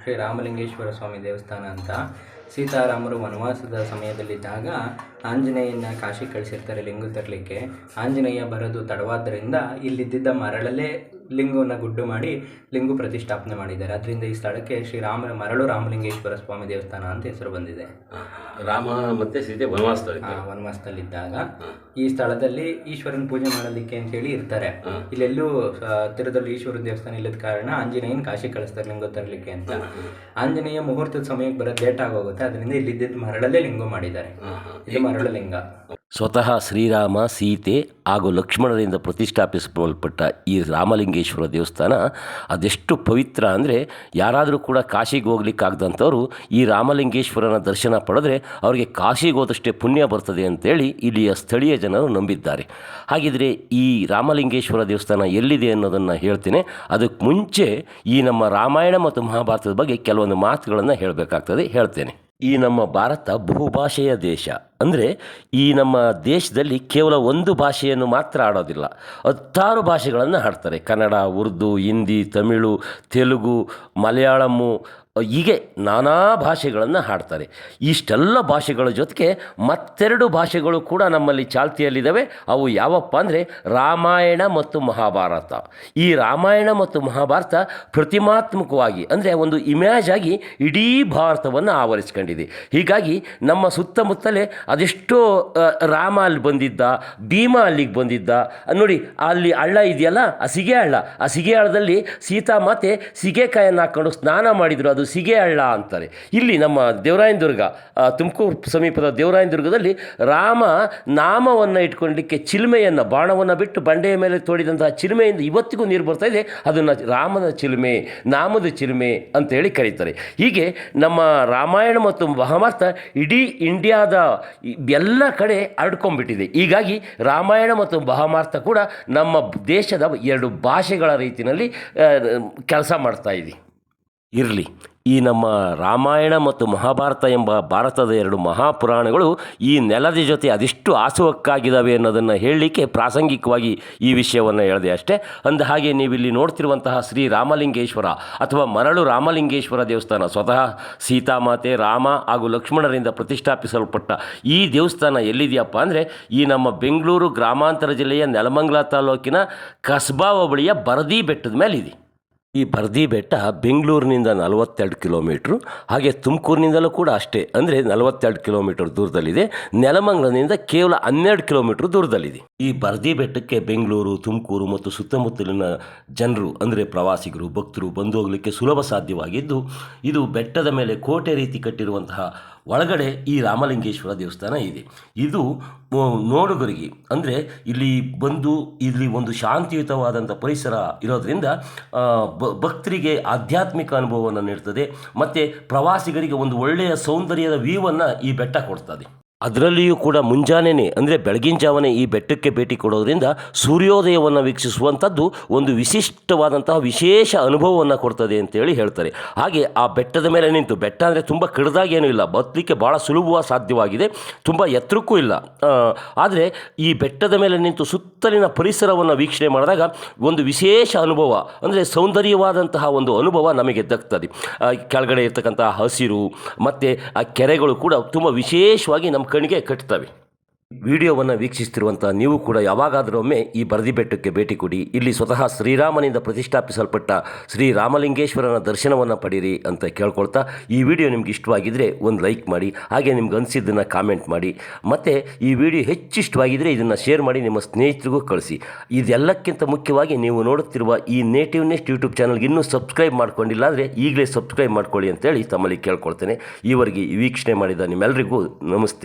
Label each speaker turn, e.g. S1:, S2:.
S1: ಶ್ರೀ ರಾಮಲಿಂಗೇಶ್ವರ ಸ್ವಾಮಿ ದೇವಸ್ಥಾನ ಅಂತ ಸೀತಾರಾಮರು ವನವಾಸದ ಸಮಯದಲ್ಲಿದ್ದಾಗ ಆಂಜನೇಯನ ಕಾಶಿ ಕಳಿಸಿರ್ತಾರೆ ಲಿಂಗು ತರಲಿಕ್ಕೆ. ಆಂಜನೇಯ ಬರೋದು ತಡವಾದ್ದರಿಂದ ಇಲ್ಲಿದ್ದಿದ್ದ ಮರಳಲ್ಲೇ ಲಿಂಗವನ್ನು ಗುಡ್ಡು ಮಾಡಿ ಲಿಂಗು ಪ್ರತಿಷ್ಠಾಪನೆ ಮಾಡಿದ್ದಾರೆ. ಅದರಿಂದ ಈ ಸ್ಥಳಕ್ಕೆ ಶ್ರೀ ರಾಮ ಮರಳು ರಾಮಲಿಂಗೇಶ್ವರ ಸ್ವಾಮಿ ದೇವಸ್ಥಾನ ಅಂತ ಹೆಸರು ಬಂದಿದೆ.
S2: ರಾಮ ಮತ್ತೆ ಸೀತೆ ವನವಾಸದಲ್ಲಿ
S1: ವನವಾಸದಲ್ಲಿದ್ದಾಗ ಈ ಸ್ಥಳದಲ್ಲಿ ಈಶ್ವರನ ಪೂಜೆ ಮಾಡಲಿಕ್ಕೆ ಅಂತ ಹೇಳಿ ಇರ್ತಾರೆ. ಇಲ್ಲೆಲ್ಲೂ ಹತ್ತಿರದಲ್ಲಿ ಈಶ್ವರ ದೇವಸ್ಥಾನ ಇಲ್ಲದ ಕಾರಣ ಆಂಜನೇಯನ ಕಾಶಿ ಕಳಿಸ್ತಾರೆ ಲಿಂಗ ತರಲಿಕ್ಕೆ ಅಂತ. ಆಂಜನೇಯ ಮುಹೂರ್ತದ ಸಮಯಕ್ಕೆ ಬರೋದು ಲೇಟ್ ಆಗೋಗುತ್ತೆ. ಅದರಿಂದ ಇಲ್ಲಿದ್ದ ಮರಳಲ್ಲೇ ಲಿಂಗ ಮಾಡಿದ್ದಾರೆ. ಇದು ಲಿಂಗ
S2: ಸ್ವತಃ ಶ್ರೀರಾಮ, ಸೀತೆ ಹಾಗೂ ಲಕ್ಷ್ಮಣರಿಂದ ಪ್ರತಿಷ್ಠಾಪಿಸಲ್ಪಟ್ಟ ಈ ರಾಮಲಿಂಗೇಶ್ವರ ದೇವಸ್ಥಾನ ಅದೆಷ್ಟು ಪವಿತ್ರ ಅಂದರೆ ಯಾರಾದರೂ ಕೂಡ ಕಾಶಿಗೆ ಹೋಗ್ಲಿಕ್ಕಾಗ್ದಂಥವ್ರು ಈ ರಾಮಲಿಂಗೇಶ್ವರನ ದರ್ಶನ ಪಡೆದ್ರೆ ಅವರಿಗೆ ಕಾಶಿಗೆ ಹೋದಷ್ಟೇ ಪುಣ್ಯ ಬರ್ತದೆ ಅಂತೇಳಿ ಇಲ್ಲಿಯ ಸ್ಥಳೀಯ ಜನರು ನಂಬಿದ್ದಾರೆ. ಹಾಗಿದ್ರೆ ಈ ರಾಮಲಿಂಗೇಶ್ವರ ದೇವಸ್ಥಾನ ಎಲ್ಲಿದೆ ಅನ್ನೋದನ್ನು ಹೇಳ್ತೇನೆ. ಅದಕ್ಕೆ ಮುಂಚೆ ಈ ನಮ್ಮ ರಾಮಾಯಣ ಮತ್ತು ಮಹಾಭಾರತದ ಬಗ್ಗೆ ಕೆಲವೊಂದು ಮಾತುಗಳನ್ನು ಹೇಳಬೇಕಾಗ್ತದೆ. ಹೇಳ್ತೇನೆ. ಈ ನಮ್ಮ ಭಾರತ ಬಹುಭಾಷೆಯ ದೇಶ. ಅಂದರೆ ಈ ನಮ್ಮ ದೇಶದಲ್ಲಿ ಕೇವಲ ಒಂದು ಭಾಷೆಯನ್ನು ಮಾತ್ರ ಆಡೋದಿಲ್ಲ. ಹತ್ತಾರು ಭಾಷೆಗಳನ್ನು ಹಾಡ್ತಾರೆ. ಕನ್ನಡ, ಉರ್ದು, ಹಿಂದಿ, ತಮಿಳು, ತೆಲುಗು ಮಲಯಾಳಮ್ಮು ಹೀಗೆ ನಾನಾ ಭಾಷೆಗಳನ್ನು ಹಾಡ್ತಾರೆ. ಇಷ್ಟೆಲ್ಲ ಭಾಷೆಗಳ ಜೊತೆಗೆ ಮತ್ತೆರಡು ಭಾಷೆಗಳು ಕೂಡ ನಮ್ಮಲ್ಲಿ ಚಾಲ್ತಿಯಲ್ಲಿದ್ದಾವೆ ಅವು ಯಾವಪ್ಪ ಅಂದರೆ ರಾಮಾಯಣ ಮತ್ತು ಮಹಾಭಾರತ. ಈ ರಾಮಾಯಣ ಮತ್ತು ಮಹಾಭಾರತ ಪ್ರತಿಮಾತ್ಮಕವಾಗಿ ಅಂದರೆ ಒಂದು ಇಮ್ಯಾಜ್ ಆಗಿ ಇಡೀ ಭಾರತವನ್ನು ಆವರಿಸ್ಕೊಂಡಿದೆ. ಹೀಗಾಗಿ ನಮ್ಮ ಸುತ್ತಮುತ್ತಲೇ ಅದೆಷ್ಟೋ ರಾಮ ಅಲ್ಲಿ ಬಂದಿದ್ದ, ಭೀಮ ಅಲ್ಲಿಗೆ ಬಂದಿದ್ದ, ನೋಡಿ ಅಲ್ಲಿ ಹಳ್ಳ ಇದೆಯಲ್ಲ, ಆ ಸಿಗೆ ಹಳ್ಳ. ಆ ಸಿಗೆ ಹಳ್ಳದಲ್ಲಿ ಸೀತಾಮಾತೆ ಸಿಗೆಕಾಯನ್ನು ಹಾಕ್ಕೊಂಡು ಸ್ನಾನ ಮಾಡಿದರು. ಅದು ಸಿಗೆ ಹಳ್ಳ ಅಂತಾರೆ. ಇಲ್ಲಿ ನಮ್ಮ ದೇವರಾಯನದುರ್ಗ ತುಮಕೂರು ಸಮೀಪದ ದೇವರಾಯನದುರ್ಗದಲ್ಲಿ ರಾಮ ನಾಮವನ್ನು ಇಟ್ಕೊಳ್ಳಿಕ್ಕೆ ಚಿಲುಮೆಯನ್ನು, ಬಾಣವನ್ನು ಬಿಟ್ಟು ಬಂಡೆಯ ಮೇಲೆ ತೋಡಿದಂತಹ ಚಿಲ್ಮೆಯಿಂದ ಇವತ್ತಿಗೂ ನೀರು ಬರ್ತಾ ಇದೆ. ಅದನ್ನು ರಾಮನ ಚಿಲ್ಮೆ, ನಾಮದ ಚಿಲ್ಮೆ ಅಂತೇಳಿ ಕರೀತಾರೆ. ಹೀಗೆ ನಮ್ಮ ರಾಮಾಯಣ ಮತ್ತು ಮಹಾಭಾರತ ಇಡೀ ಇಂಡಿಯಾದ ಎಲ್ಲ ಕಡೆ ಹರಡ್ಕೊಂಡ್ಬಿಟ್ಟಿದೆ ಹೀಗಾಗಿ ರಾಮಾಯಣ ಮತ್ತು ಮಹಾಭಾರತ ಕೂಡ ನಮ್ಮ ದೇಶದ ಎರಡು ಭಾಷೆಗಳ ರೀತಿಯಲ್ಲಿ ಕೆಲಸ ಮಾಡ್ತಾ ಇದೆ. ಇರಲಿ. ಈ ನಮ್ಮ ರಾಮಾಯಣ ಮತ್ತು ಮಹಾಭಾರತ ಎಂಬ ಭಾರತದ ಎರಡು ಮಹಾಪುರಾಣಗಳು ಈ ನೆಲದ ಜೊತೆ ಅದೆಷ್ಟು ಆಸುವಕ್ಕಾಗಿದ್ದಾವೆ ಅನ್ನೋದನ್ನು ಹೇಳಲಿಕ್ಕೆ ಪ್ರಾಸಂಗಿಕವಾಗಿ ಈ ವಿಷಯವನ್ನು ಹೇಳಿದೆ ಅಷ್ಟೇ. ಅಂದ ಹಾಗೆ ನೀವಿಲ್ಲಿ ನೋಡ್ತಿರುವಂತಹ ಶ್ರೀ ರಾಮಲಿಂಗೇಶ್ವರ ಅಥವಾ ಮರಳು ರಾಮಲಿಂಗೇಶ್ವರ ದೇವಸ್ಥಾನ, ಸ್ವತಃ ಸೀತಾಮಾತೆ ರಾಮ ಹಾಗೂ ಲಕ್ಷ್ಮಣರಿಂದ ಪ್ರತಿಷ್ಠಾಪಿಸಲ್ಪಟ್ಟ ಈ ದೇವಸ್ಥಾನ ಎಲ್ಲಿದೆಯಪ್ಪ ಅಂದರೆ ಈ ನಮ್ಮ ಬೆಂಗಳೂರು ಗ್ರಾಮಾಂತರ ಜಿಲ್ಲೆಯ ನೆಲಮಂಗ್ಲ ತಾಲೂಕಿನ ಕಸ್ಬಾವ ಬಳಿಯ ಬರದಿ ಬೆಟ್ಟದ ಮೇಲಿದೆ. ಈ ಬರ್ದಿ ಬೆಟ್ಟ ಬೆಂಗಳೂರಿನಿಂದ ನಲವತ್ತೆರಡು ಕಿಲೋಮೀಟ್ರು, ಹಾಗೆ ತುಮಕೂರಿನಿಂದಲೂ ಕೂಡ ಅಷ್ಟೇ. ಅಂದರೆ ನಲವತ್ತೆರಡು ಕಿಲೋಮೀಟರ್ ದೂರದಲ್ಲಿದೆ. ನೆಲಮಂಗಲದಿಂದ ಕೇವಲ ಹನ್ನೆರಡು ಕಿಲೋಮೀಟ್ರ್ ದೂರದಲ್ಲಿದೆ. ಈ ಬರ್ದಿ ಬೆಟ್ಟಕ್ಕೆ ಬೆಂಗಳೂರು, ತುಮಕೂರು ಮತ್ತು ಸುತ್ತಮುತ್ತಲಿನ ಜನರು, ಅಂದರೆ ಪ್ರವಾಸಿಗರು, ಭಕ್ತರು ಬಂದು ಹೋಗಲಿಕ್ಕೆ ಸುಲಭ ಸಾಧ್ಯವಾಗಿದ್ದು, ಇದು ಬೆಟ್ಟದ ಮೇಲೆ ಕೋಟೆ ರೀತಿ ಕಟ್ಟಿರುವಂತಹ ಒಳಗಡೆ ಈ ರಾಮಲಿಂಗೇಶ್ವರ ದೇವಸ್ಥಾನ ಇದೆ. ಇದು ನೋಡುಗರಿಗೆ, ಅಂದರೆ ಇಲ್ಲಿ ಬಂದು ಇಲ್ಲಿ ಒಂದು ಶಾಂತಿಯುತವಾದಂಥ ಪರಿಸರ ಇರೋದರಿಂದ ಭಕ್ತರಿಗೆ ಆಧ್ಯಾತ್ಮಿಕ ಅನುಭವವನ್ನು ನೀಡ್ತದೆ, ಮತ್ತು ಪ್ರವಾಸಿಗರಿಗೆ ಒಂದು ಒಳ್ಳೆಯ ಸೌಂದರ್ಯದ ವ್ಯೂವನ್ನು ಈ ಬೆಟ್ಟ ಕೊಡ್ತದೆ. ಅದರಲ್ಲಿಯೂ ಕೂಡ ಮುಂಜಾನೆನೇ, ಅಂದರೆ ಬೆಳಗಿನ ಜಾವನೆ ಈ ಬೆಟ್ಟಕ್ಕೆ ಭೇಟಿ ಕೊಡೋದ್ರಿಂದ ಸೂರ್ಯೋದಯವನ್ನು ವೀಕ್ಷಿಸುವಂಥದ್ದು ಒಂದು ವಿಶಿಷ್ಟವಾದಂತಹ ವಿಶೇಷ ಅನುಭವವನ್ನು ಕೊಡ್ತದೆ ಅಂತೇಳಿ ಹೇಳ್ತಾರೆ. ಹಾಗೆ ಆ ಬೆಟ್ಟದ ಮೇಲೆ ನಿಂತು, ಬೆಟ್ಟ ಅಂದರೆ ತುಂಬ ಕಿಡ್ದಾಗೇನೂ ಇಲ್ಲ ಬತ್ತಲಿಕ್ಕೆ ಭಾಳ ಸುಲಭವಾಗಿ ಸಾಧ್ಯವಾಗಿದೆ, ತುಂಬ ಎತ್ತರಕ್ಕೂ ಇಲ್ಲ. ಆದರೆ ಈ ಬೆಟ್ಟದ ಮೇಲೆ ನಿಂತು ಸುತ್ತಲಿನ ಪರಿಸರವನ್ನು ವೀಕ್ಷಣೆ ಮಾಡಿದಾಗ ಒಂದು ವಿಶೇಷ ಅನುಭವ, ಅಂದರೆ ಸೌಂದರ್ಯವಾದಂತಹ ಒಂದು ಅನುಭವ ನಮಗೆ ದಕ್ತದೆ. ಕೆಳಗಡೆ ಇರ್ತಕ್ಕಂತಹ ಹಸಿರು, ಮತ್ತು ಆ ಕೆರೆಗಳು ಕೂಡ ತುಂಬ ವಿಶೇಷವಾಗಿ ನಮ್ಮ ಕಣ್ಣಿಗೆ ಕಟ್ತವೆ ವಿಡಿಯೋವನ್ನು ವೀಕ್ಷಿಸ್ತಿರುವಂಥ ನೀವು ಕೂಡ ಯಾವಾಗಾದರೂ ಒಮ್ಮೆ ಈ ಬರದಿ ಬೆಟ್ಟಕ್ಕೆ ಭೇಟಿ ಕೊಡಿ. ಇಲ್ಲಿ ಸ್ವತಃ ಶ್ರೀರಾಮನಿಂದ ಪ್ರತಿಷ್ಠಾಪಿಸಲ್ಪಟ್ಟ ಶ್ರೀ ರಾಮಲಿಂಗೇಶ್ವರನ ದರ್ಶನವನ್ನು ಪಡೀರಿ ಅಂತ ಕೇಳ್ಕೊಳ್ತಾ ಈ ವಿಡಿಯೋ ನಿಮ್ಗೆ ಇಷ್ಟವಾಗಿದ್ದರೆ ಒಂದು ಲೈಕ್ ಮಾಡಿ, ಹಾಗೆ ನಿಮ್ಗೆ ಅನಿಸಿದ್ದನ್ನು ಕಾಮೆಂಟ್ ಮಾಡಿ. ಮತ್ತು ಈ ವಿಡಿಯೋ ಹೆಚ್ಚು ಇಷ್ಟವಾಗಿದ್ದರೆ ಇದನ್ನು ಶೇರ್ ಮಾಡಿ, ನಿಮ್ಮ ಸ್ನೇಹಿತರಿಗೂ ಕಳಿಸಿ. ಇದೆಲ್ಲಕ್ಕಿಂತ ಮುಖ್ಯವಾಗಿ ನೀವು ನೋಡುತ್ತಿರುವ ಈ ನೇಟಿವ್ ನೆಸ್ಟ್ ಯೂಟ್ಯೂಬ್ ಚಾನಲ್ಗೆ ಇನ್ನೂ ಸಬ್ಸ್ಕ್ರೈಬ್ ಮಾಡ್ಕೊಂಡಿಲ್ಲ ಆದರೆ ಈಗಲೇ ಸಬ್ಸ್ಕ್ರೈಬ್ ಮಾಡ್ಕೊಳ್ಳಿ ಅಂತೇಳಿ ತಮ್ಮಲ್ಲಿ ಕೇಳ್ಕೊಳ್ತೇನೆ. ಈವರೆಗೆ ವೀಕ್ಷಣೆ ಮಾಡಿದ ನಿಮ್ಮೆಲ್ಲರಿಗೂ ನಮಸ್ತೆ.